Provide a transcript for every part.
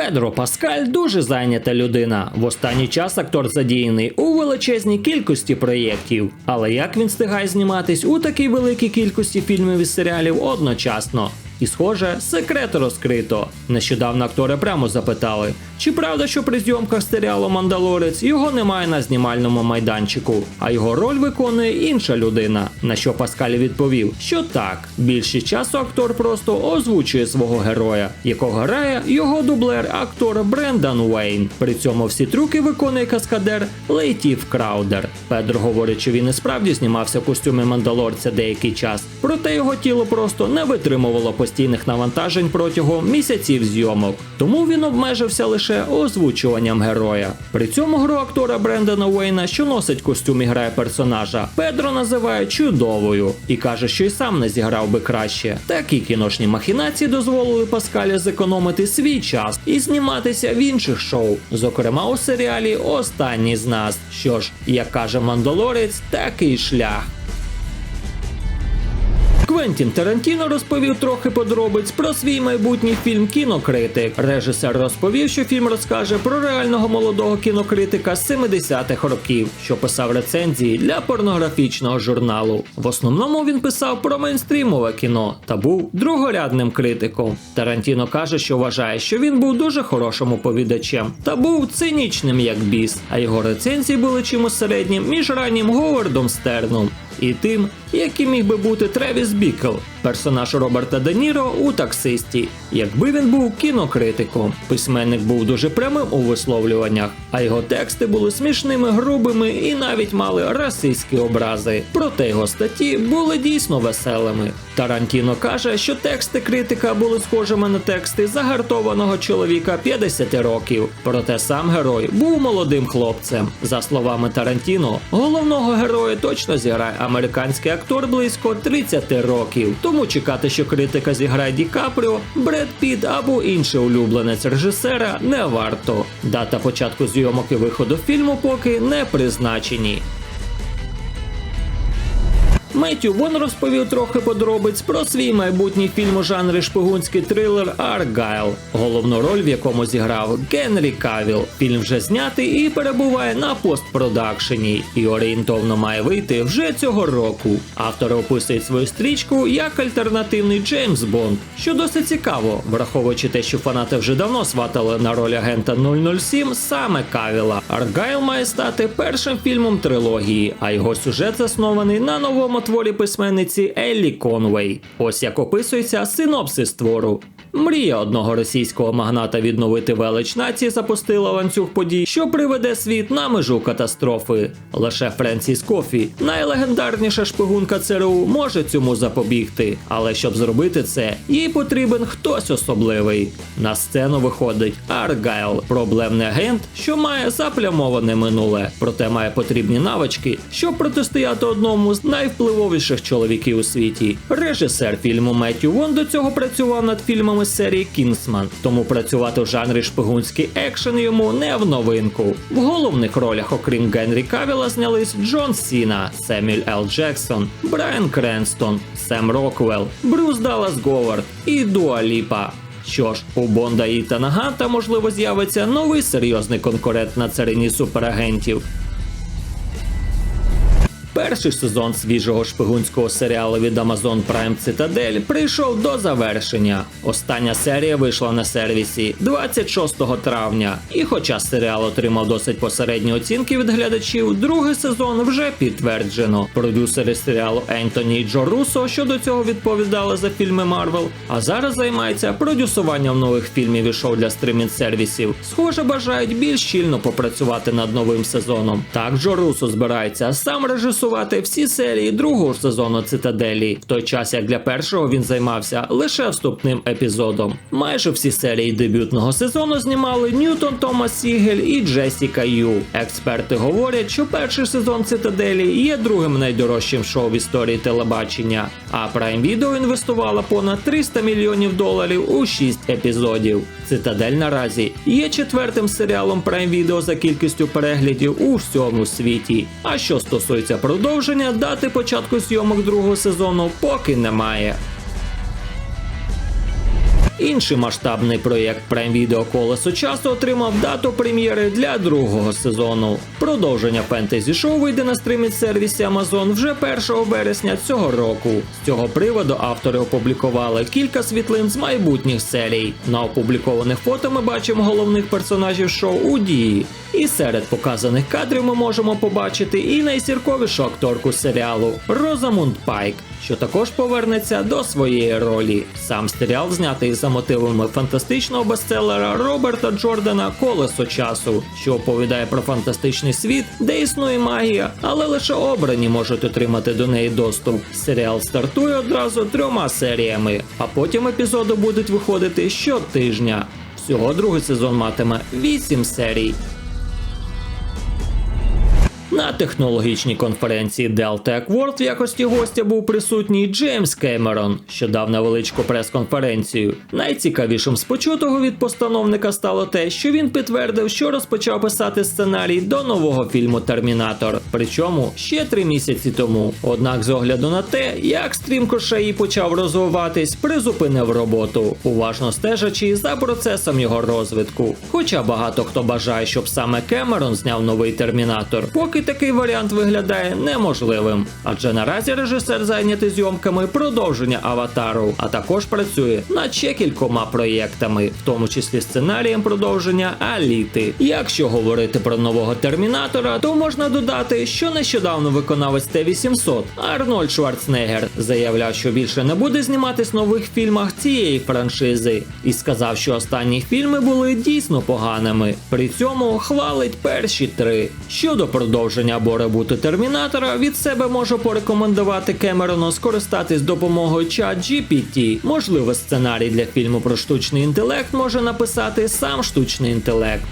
Педро Паскаль дуже зайнята людина. В останній час актор задіяний у величезній кількості проєктів. Але як він встигає зніматись у такій великій кількості фільмів і серіалів одночасно? І, схоже, секрет розкрито. Нещодавно актора прямо запитали, чи правда, що при зйомках серіалу Мандалорець його немає на знімальному майданчику, а його роль виконує інша людина. На що Паскаль відповів, що так, більшість часу актор просто озвучує свого героя, якого грає його дублер актор Брендан Уейн. При цьому всі трюки виконує каскадер Лейтів Краудер. Педро говорить, що він і справді знімався в костюмі мандалорця деякий час, проте його тіло просто не витримувало постійних навантажень протягом місяців зйомок. Тому він обмежився лише озвучуванням героя. При цьому гру актора Брендана Уейна, що носить костюм і грає персонажа, Педро називає чудовою і каже, що й сам не зіграв би краще. Такі кіношні махінації дозволили Паскалі зекономити свій час і зніматися в інших шоу, зокрема у серіалі Останній з нас. Що ж, як каже Мандалорець, такий шлях. Квентін Тарантіно розповів трохи подробиць про свій майбутній фільм Кінокритик. Режисер розповів, що фільм розкаже про реального молодого кінокритика з 70-х років, що писав рецензії для порнографічного журналу. В основному він писав про мейнстрімове кіно та був другорядним критиком. Тарантіно каже, що вважає, що він був дуже хорошим оповідачем та був цинічним як біс, а його рецензії були чимось середнім між раннім Говардом Стерном і тим, яким міг би бути Тревіс Бікл, персонаж Роберта Де Ніро у таксисті. Якби він був кінокритиком, письменник був дуже прямим у висловлюваннях, а його тексти були смішними, грубими і навіть мали расистські образи. Проте його статті були дійсно веселими. Тарантіно каже, що тексти критика були схожими на тексти загартованого чоловіка 50 років. Проте сам герой був молодим хлопцем. За словами Тарантіно, головного героя точно зіграє американський актор близько 30 років. Тому чекати, що критика зіграє Ді Капріо, Бред Піт або інший улюбленець режисера не варто. Дата початку зйомок і виходу фільму поки не призначені. Меттю Вон розповів трохи подробиць про свій майбутній фільм у жанрі шпигунський трилер Аргайл, головну роль в якому зіграв Генрі Кавіл. Фільм вже знятий і перебуває на постпродакшені, і орієнтовно має вийти вже цього року. Автори описують свою стрічку як альтернативний Джеймс Бонд, що досить цікаво, враховуючи те, що фанати вже давно сватали на роль агента 007 саме Кавіла. Аргайл має стати першим фільмом трилогії, а його сюжет заснований на новому творі письменниці Еллі Конвей. Ось як описується синопсис твору. Мрія одного російського магната відновити велич нації запустила ланцюг подій, що приведе світ на межу катастрофи. Лише Френсіс Кофі, найлегендарніша шпигунка ЦРУ, може цьому запобігти. Але щоб зробити це, їй потрібен хтось особливий. На сцену виходить Аргайл, проблемний агент, що має заплямоване минуле, проте має потрібні навички, щоб протистояти одному з найвпливовіших чоловіків у світі. Режисер фільму Меттю Вон до цього працював над фільмами з серії Кінсман, тому працювати в жанрі шпигунський екшен йому не в новинку. В головних ролях, окрім Генрі Кавіла, знялись Джон Сіна, Семюель Л. Джексон, Брайан Кренстон, Сем Роквелл, Брюс Даллас Говард і Дуа Ліпа. Що ж, у Бонда і Ітана Ганта, можливо з'явиться новий серйозний конкурент на царині суперагентів. Перший сезон свіжого шпигунського серіалу від Amazon Prime Citadel прийшов до завершення. Остання серія вийшла на сервісі 26 травня. І хоча серіал отримав досить посередні оцінки від глядачів, другий сезон вже підтверджено. Продюсери серіалу Ентоні і Джо Руссо, що до цього відповідали за фільми Марвел, а зараз займаються продюсуванням нових фільмів і шоу для стрімінг сервісів. Схоже, бажають більш щільно попрацювати над новим сезоном. Так Джо Руссо збирається сам режисувати всі серії другого сезону цитаделі, в той час як для першого він займався лише вступним епізодом. Майже всі серії дебютного сезону знімали Ньютон Томас Сігель і Джесіка Ю. Експерти говорять, що перший сезон цитаделі є другим найдорожчим шоу в історії телебачення. А Prime Video інвестувала понад 300 мільйонів доларів у 6 епізодів. Цитадель наразі є четвертим серіалом Prime Video за кількістю переглядів у всьому світі. А що стосується продовження, дати початку зйомок другого сезону поки немає. Інший масштабний проєкт Prime Video Колесо часу отримав дату прем'єри для другого сезону. Продовження фентезі шоу вийде на стрімінг сервісі Amazon вже 1 вересня цього року. З цього приводу автори опублікували кілька світлин з майбутніх серій. На опублікованих фото ми бачимо головних персонажів шоу у дії. І серед показаних кадрів ми можемо побачити і найсірковішу акторку серіалу Розамунд Пайк, що також повернеться до своєї ролі. Сам серіал знятий за мотивами фантастичного бестселера Роберта Джордана Колесо часу, що оповідає про фантастичний світ, де існує магія, але лише обрані можуть отримати до неї доступ. Серіал стартує одразу трьома серіями, а потім епізоди будуть виходити щотижня. Всього другий сезон матиме 8 серій. На технологічній конференції Dell Tech World в якості гостя був присутній Джеймс Кемерон, що дав невеличку прес-конференцію. Найцікавішим з почутого від постановника стало те, що він підтвердив, що розпочав писати сценарій до нового фільму Термінатор, причому ще три місяці тому. Однак, з огляду на те, як стрімко Шаї почав розвиватись, призупинив роботу, уважно стежачи за процесом його розвитку. Хоча багато хто бажає, щоб саме Кемерон зняв новий термінатор, поки такий варіант виглядає неможливим. Адже наразі режисер зайнятий зйомками продовження аватару, а також працює над ще кількома проєктами, в тому числі сценарієм продовження Аліти. Якщо говорити про нового термінатора, то можна додати, що нещодавно виконавець Т-800 Арнольд Шварценеггер заявляв, що більше не буде зніматись нових фільмах цієї франшизи, і сказав, що останні фільми були дійсно поганими. При цьому хвалить перші три. Щодо продовження або ребуту термінатора, від себе можу порекомендувати Кемерону скористатись допомогою чат GPT. Можливо, сценарій для фільму про штучний інтелект може написати сам штучний інтелект.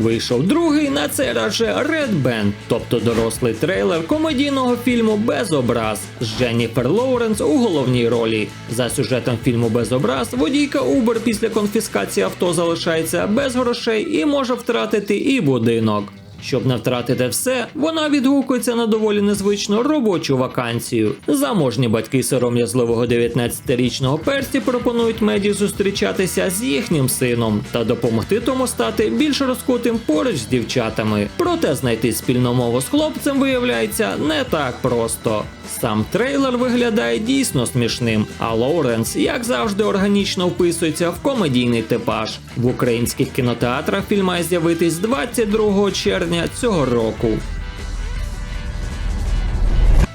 Вийшов другий на цей раз Red Band, тобто дорослий трейлер комедійного фільму Без образ з Дженніфер Лоуренс у головній ролі. За сюжетом фільму Без образ водійка Uber після конфіскації авто залишається без грошей і може втратити і будинок. Щоб не втратити все, вона відгукується на доволі незвичну робочу вакансію. Заможні батьки сором'язливого 19-річного персі пропонують меді зустрічатися з їхнім сином та допомогти тому стати більш розкутим поруч з дівчатами. Проте знайти спільну мову з хлопцем виявляється не так просто. Сам трейлер виглядає дійсно смішним, а Лоуренс, як завжди, органічно вписується в комедійний типаж. В українських кінотеатрах фільм має з'явитись 22 червня цього року.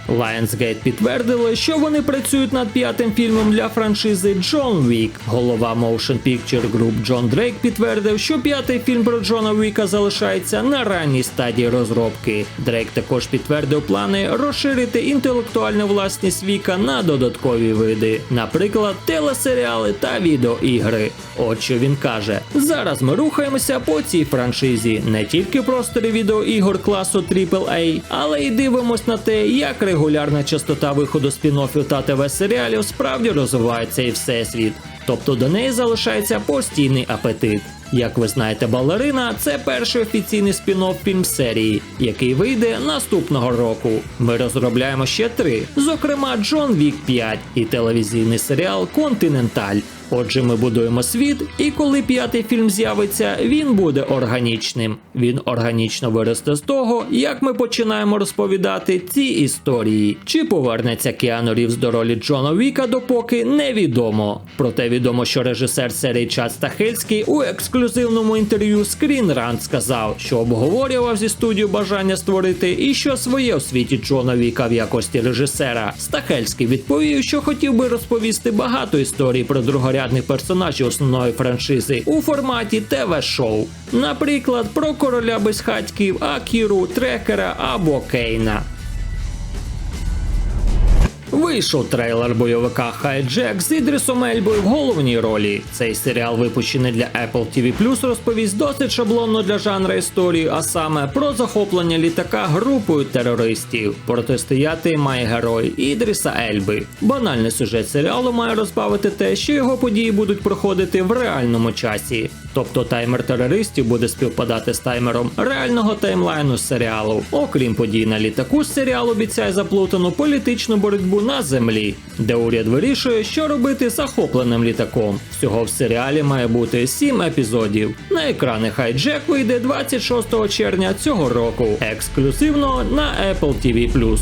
Lionsgate підтвердили, що вони працюють над п'ятим фільмом для франшизи Джон Вік. Голова Motion Picture Group Джон Дрейк підтвердив, що п'ятий фільм про Джона Віка залишається на ранній стадії розробки. Дрейк також підтвердив плани розширити інтелектуальну власність Віка на додаткові види, наприклад, телесеріали та відеоігри. От що він каже: зараз ми рухаємося по цій франшизі, не тільки просторі відеоігор класу AAA, але й дивимось на те, як регулярна частота виходу спін-оффів та ТВ-серіалів справді розвивається і всесвіт. Тобто до неї залишається постійний апетит. Як ви знаєте, балерина це перший офіційний спін-офф фільм серії, який вийде наступного року. Ми розробляємо ще три, зокрема Джон Вік 5 і телевізійний серіал Континенталь. Отже, ми будуємо світ, і коли п'ятий фільм з'явиться, він буде органічним. Він органічно виросте з того, як ми починаємо розповідати ці історії. Чи повернеться Кіану Рівз до ролі Джона Віка, допоки невідомо. Проте відомо, що режисер серії Чад Стахельський у ексклюзивному інтерв'ю Screen Rant сказав, що обговорював зі студією бажання створити і що своє у світі Джона Віка в якості режисера. Стахельський відповів, що хотів би розповісти багато історій про другорядних персонажів основної франшизи у форматі ТВ-шоу. Наприклад, про короля безхатьків, Акіру, Трекера або Кейна. Вийшов трейлер бойовика Хайджек з Ідрісом Ельбою в головній ролі. Цей серіал, випущений для Apple TV+, розповість досить шаблонно для жанра історію, а саме про захоплення літака групою терористів. Протистояти має герой Ідріса Ельби. Банальний сюжет серіалу має розбавити те, що його події будуть проходити в реальному часі. Тобто таймер терористів буде співпадати з таймером реального таймлайну серіалу. Окрім подій на літаку, серіал обіцяє заплутану політичну боротьбу на землі, де уряд вирішує, що робити з захопленим літаком. Всього в серіалі має бути 7 епізодів. На екрани хайджек вийде 26 червня цього року, ексклюзивно на Apple TV+.